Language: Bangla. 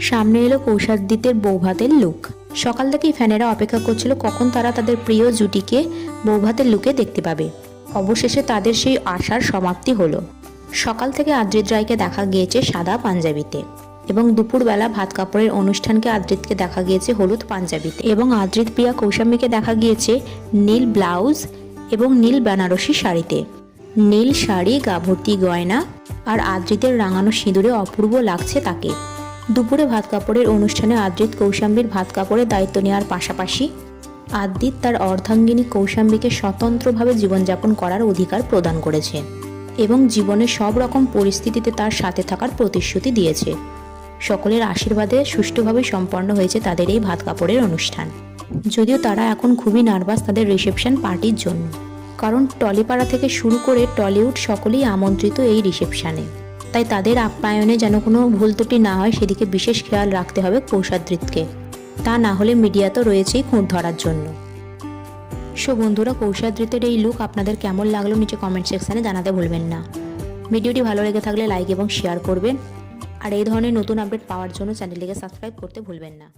সামনে এলো কৌশাদ্দিতের বৌভাতের লুক। সকাল থেকেই ফ্যানেরা অপেক্ষা করছিল কখন তারা তাদের প্রিয় জুটিকে বৌভাতের লুকে দেখতে পাবে। অবশেষে তাদের সেই আশার সমাপ্তি হলো। সকাল থেকে আদ্রিত রায়কে দেখা গিয়েছে সাদা পাঞ্জাবিতে এবং দুপুরবেলা ভাত কাপড়ের অনুষ্ঠানকে আদ্রিতকে দেখা গিয়েছে হলুদ পাঞ্জাবিতে এবং আদ্রিত প্রিয়া কৌশাম্বীকে দেখা গিয়েছে নীল ব্লাউজ এবং নীল বেনারসি শাড়িতে। নীল শাড়ি, গাভর্তি গয়না আর আদ্রিতের রাঙানো সিঁদুরে অপূর্ব লাগছে তাকে। দুপুরে ভাত কাপড়ের অনুষ্ঠানে আদ্রিত কৌশাম্বীর ভাত কাপড়ের দায়িত্ব নেওয়ার পাশাপাশি, আদ্রিত তার অর্ধাঙ্গিনী কৌশাম্বীকে স্বতন্ত্রভাবে জীবনযাপন করার অধিকার প্রদান করেছে এবং জীবনের সব রকম পরিস্থিতিতে তার সাথে থাকার প্রতিশ্রুতি দিয়েছে। সকলের আশীর্বাদে সুষ্ঠুভাবে সম্পন্ন হয়েছে তাদের এই ভাত কাপড়ের অনুষ্ঠান। যদিও তারা এখন খুবই নার্ভাস তাদের রিসেপশন পার্টির জন্য। কারণ টলিপাড়া থেকে শুরু করে টলিউড সকলেই আমন্ত্রিত এই রিসেপশনে। তাই তাদের আপ্যায়নে যেন কোনো ভুল ত্রুটি না হয়, সেদিকে বিশেষ খেয়াল রাখতে হবে কৌশাদ্রিতকে তা না হলে মিডিয়া তো রয়েছেই খুঁত ধরার জন্য। সো বন্ধুরা কৌশাদ্রিতের এই লুক আপনাদের কেমন লাগল নিচে কমেন্ট সেকশানে জানাতে ভুলবেন না। ভিডিওটি ভালো লেগে থাকলে লাইক এবং শেয়ার করবেন। আর এই ধরনের নতুন আপডেট পাওয়ার জন্য চ্যানেলটিকে সাবস্ক্রাইব করতে ভুলবেন না।